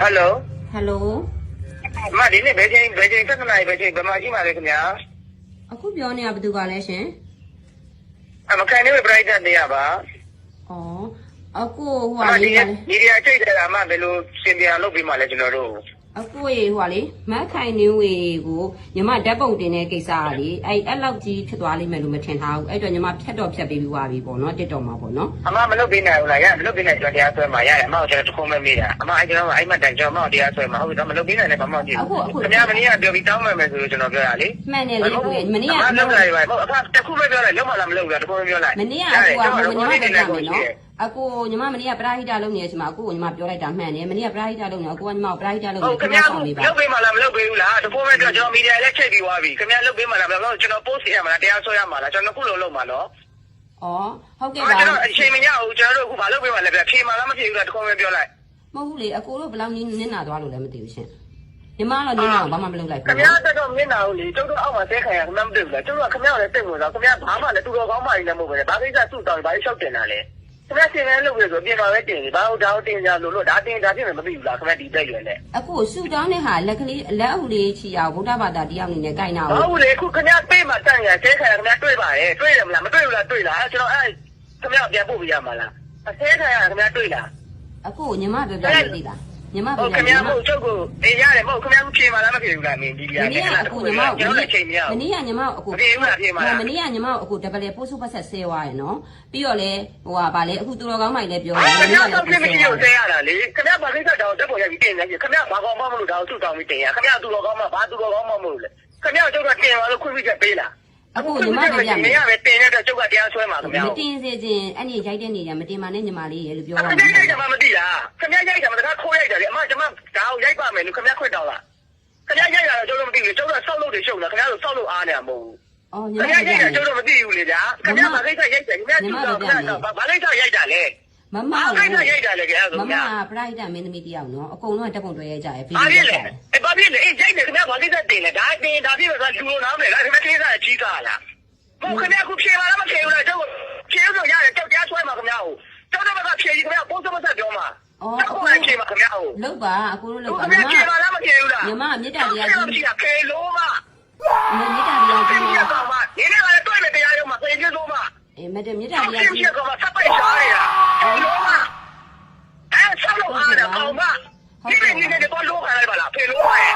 ဟယ်လိုဟယ်လိုအမဒီနေ့ဘယ်ချိန်ဘယ်ချိန်7နာရီဘယ်ချိန်ဘယ်မှာရှိပါလဲခင်ဗျာအခုပြောနေတာဘယ်သူကလဲရှင်အမကန်နေပြိုက်တဲ့နေရပါဩအခုဟိုအဟာမလေးဒီကလေဒီရီယာချိန်တယ်အမဘယ်လိုစင်ပြန်လုပ်ပြီးမှလဲကျွန်တော်တို့ အခုရေဟိုဟာလေမတ်ခိုင်နေဝေကိုညီမဓာတ်ပုံတင်တဲ့ကိစ္စကလေအဲ့အဲ့လောက်ကြီးဖြစ်သွားလိမ့်မယ်လို့မထင်ထားဘူးအဲ့တော့ညီမဖြတ်တော့ဖြတ်ပေးပြီးသွားပြီပေါ့နော်တစ်တော်မှာပေါ့နော်အမမလုပ်ပေးနိုင်ဘူးလားရမလုပ်ပေးနိုင်ကျွန်တော်တရားဆွဲမှာရတယ်အမကကျွန်တော်တခုမှမေးတာအမအဲ့ကျွန်တော်အဲ့မတိုင်ကျွန်တော်မတရားဆွဲမှာဟုတ်ပြီတော့မလုပ်ပေးနိုင်လည်းဘာမှမဖြစ်ဘူးခင်ဗျာမင်းကပြောပြီးတောင်းမယ်မယ်ဆိုလို့ကျွန်တော်ပြောရလေမှန်တယ်လေကိုမနေ့ကအမလုပ်လိုက်ပါဟုတ်အဖတခုပဲပြောလိုက်လုံးမလားမလုပ်ဘူးလားတခုပဲပြောလိုက်မနေ့ကအခုကဟိုညီမပြောပြမယ်နော် အခုညီမမနေ့ကပရာဟိတလုပ်နေတဲ့အချိန်မှာအခုညီမပြောလိုက်တာမှန်တယ်မနေ့ကပရာဟိတလုပ်နေအခုကညီမပရာဟိတလုပ်ဟုနေတ်ခခင်င်ဗျာဗျာဆောင်လေးပါလုပ်ပေးမှလားမလုပ်ပေးဘူးလားတခုပဲပြောကျွန်တော်မီဒီယာလည်းချိန်ပြီးသွားပြီခင်ဗျာလုပ်ပေးမှလားမလုပ်ကျွန်တော် post ရမှာလားတရားဆွဲရမှာလားကျွန်တော်ခုလုံးလုံးမှာနော်ဩဟုတ်ကဲ့ကျွန်ပါတော်အချိန်မရဘူးကျွန်တော်တို့အခုမလုပ်ပေးမှလည်းပြဖြေမှလားမဖြေဘူးလားတခုပဲပြောလိုက်မဟုတ်ဘူးလေအကိုတို့ဘယ်လောက်နင်းနင်းနာသွားလို့လည်းမသိဘူးရှင်ညီမကတော့နင်းနာဘာမှမလုပ်လိုက်ခဘူးင်ဗျာတက်တော့မင်းနာဘူးလေကျုပ်တို့အောက်မှာတဲခံရခင်ဗျာမတွေ့ဘူးလားကျုပ်တို့ကခင်ဗျာလည်းတိတ်ဝင်တော့ခင်ဗျာဘာမှလည်းသူတော်ကောင်းမှလည်းမဟုတ်ပဲဘာကိစ္စစုတောင်းဘာလျှောက်တင်တာလဲ ခင်ဗျာရှင်လည်းလုပ်ရဆိုပြင်ပါပဲတင်ပြီဘာလို့ဒါကိုတင်ကြလို့လို့ဒါတင်ဒါပြင်မသိဘူးလားခင်ဗျာဒီတက်ရွယ်နဲ့အခုဆူတောင်းတဲ့ဟာလက်ကလေးလက်အုပ်လေးချီအောင်ဗုဒ္ဓဘာသာတရားအနေနဲ့ကြိုက်နာဘာအောင်လို့လဲခုခင်ဗျာပေးမှတန့်ရတဲခံရခင်ဗျာတွေ့ပါတယ်တွေ့တယ်မလားမတွေ့ဘူးလားတွေ့လားကျွန်တော်အဲ့ခင်ဗျာပြန်ပို့ပြရမှာလားအသေးခံရခင်ဗျာတွေ့လားအခုညီမပြောပြလို့သိလား ညီမဟုပြောတ်ပြခင်ညီဗျာမမဟုတ်ချုပ်ကိုအေးရတယ်မဟုတ်ခင်ဗျာဖြေမှလားမဖြေဘူးလားမင်းဒီပြမရနေ့ကအခုညီမကျွန်တော်လည်းချိန်မရမဘူးနေ့ကညီမအခုမပြေဘူးလားပြေမှာလားမနေ့ကညီမအခုဒဗလေပို့စုပတ်ဆက်ဆဲသွားရယ်နော်ပြီးတော့လေဟိုဟာဗာလေအခုသူတော်ကောင်းမိုင်လည်းပြောခင်တယ်မဗျာနေ့ကတော့လည်းပြင်ပို့မဆဲကြည့်သွားလို့ဆဲရတာလေခင်ဗျာဘာကိစ္စတောင်တက်ပေါ်ရပြီးတင်နေပြီခင်ဗျာဘာကောင်မှမလို့ဒါကိုသူ့တောင်းပြီးတင်ရခင်ဗျာသူတော်ကောင်းမှဘာသူတော်ကောင်းမှမလို့လေခင်ဗျာကျုပ်ကတင်ပါလို့ခွင့်ပြုချက်ပေးလားအခုညီမပြောပြမမယ်င်းရပဲတင်ရတဲ့ကျုပ်ကတရားဆွဲမှာခင်ဗျာမတင်စေခြင်းအဲ့ဒီရိုက်တဲ့နေရမတင်ပါနဲ့ညီမလေးရေလို့ပြောခင်ရဗျာမှာရိုက်ကြမှာမသိလားခင်ဗျာရိုက်ကြမှာတခါခိုး ရိုက်ကြလေအမကျွန်မဒါကိုရိုက်ပါမယ်လို့ခင်ဗျာခွင့်တောင်းလားခင်ဗျာရိုက်တာတော့ကျုပ်တို့မသိဘူးကျုပ်ကဆောက်လို့တွေရှုပ်နေတာခင်ဗျာတို့ဆောက်လို့အားနေမှာမဟုတ်ဘူးအော်ညီခင်မဗျာပြောရိုက်ပြမယ်တာကျုပ်တို့မသိဘူးလေဗျာခင်ဗျာဘာကိစ္စရိုက်တယ်ခင်ဗျာကျုပ်ကခင်ဗျာဘာကိစ္စရိုက်တာလဲမမဘာကိစ္စရိုက်တာလဲခင်ဗျာမဆိုမဗျာပရိုက်တာမင်းသမီးတယောက်နော်အကုန်လုံးကတက်ပုံတွဲရကြရဲ့ဗီဘာဒီဖြစ်ယိုလဲရိုက်အဲဘာဖြစ်လဲအေးရိုက်တယ်ခင်ဗျာဘာကိစ္စတင်လဲဒါတင်ဒါဖြစ်လို့လူလိုနားမယ်လားခင်ဗျာကိစ္စအကြီးကားလားမဟုတ်ခင်ဗျာခုဖြေပါလားမဖြေဘူးလားကျုပ်ဖြေလို့ရတယ်ကြောက်ကြားဆွဲမှာခင်ဗျာဟိုကျောင်းတော့ကဖြေကြီးခင်ဗျာ ပိုးစမဆက်ပြောမှာအော်ကျောင်းကဖြေမှာခင်ဗျာဟိုလောက်ပါအခုတို့လောက်ခင်ပါဗျာမဖြေပါလားမဖြေဘူးလားညီမမေတ္တာတရားဖြေကြီးဖြေလို့မမေတ္တာတရားဖြေကြီးဖြေကောင်မဒီနေ့ကလည်းတွေ့မယ်တရားရုံးမှာဖြေဖြေလို့မအေးမေတ္တာမေတ္တာဖြေတရားဖြေကြီးကောင်မဆက်ပိုက်ရှားနေတာဖြေလို့မအဲဆက်လို့အားတယ်ကောင်မဒီနေ့ဒီနေ့တော့လို့ခိုင်းလိုက်ပါလားဖြေလို့မရဲ့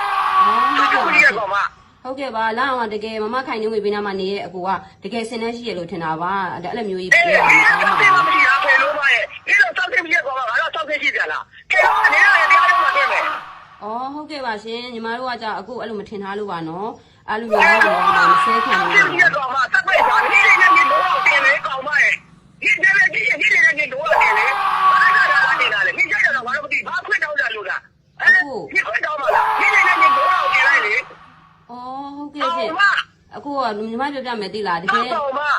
အော်သူဟုတ်ကကဲ့ကြီးကောင်မဟုတ်ကဲ့ပါလာအောင်တကယ်မမခိုင်နေဝေပေးနာမှာနေရဲ့အကူကတကယ်စင်နေရှိရလို့ထင်တာပါအဲ့လိုမျိုးကြီးအေးပြောရဒီမှာနေ့တော့မကြည့်ရဖေလို့မရဲ့ဒီတော့တောက်တင်ပြကောင်မငါတော့တောက်တင်ရှိကြလားကဲတော့အနေနဲ့တရားရုံးမှာတွေ့မယ် အော် ဟုတ်ကဲ့ပါရှင်ညီမတို့ကကြာအခုအဲ့လိုမထင်ထားလို့ပါနော်အဲ့လိုမျိုးတော့မဆဲခံတောက်ဘူးတင်ပြကောင်မဆက်ပိုက်ရှားဒီနေ့နဲ့တော့တင်လေကောင်မရဲ့ဒီနေ့နဲ့ဒီနေ့နဲ့တော့တင်လေဘာကလာနေတာလဲဒီကြရတော့ဘာလို့မသိဘာခွင့်တောင်းကြလို့လားဒီခွင့်တောင်းမလားဒီနေ့နဲ့တော့တင်လိုက်လေအော်ဟုတ်ကဲ့ကောင်ရှင်မအခုကညီမပြောပြမယ်သိလားတကယ်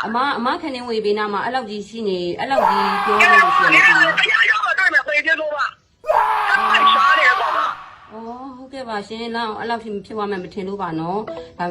အမအမခနေဝေပေးနာမှာအဲ့လောက်ကြီးရှိနေအဲ့လောက်ကြီးပြောကဲလို့တော့ရှိဒီရင်နေ့တရားရုံးမှာတွေ့မယ်ပေကျေလို့ပါဆက်ပိုက်ရှားတယ် ကောင်မအော်ဟုတ်ကဲ့ပါရှင်လောက်အဲ့လောက်ဖြစ်ဖြစ်သွားမယ်မထင်လို့ပါနော်ဒါ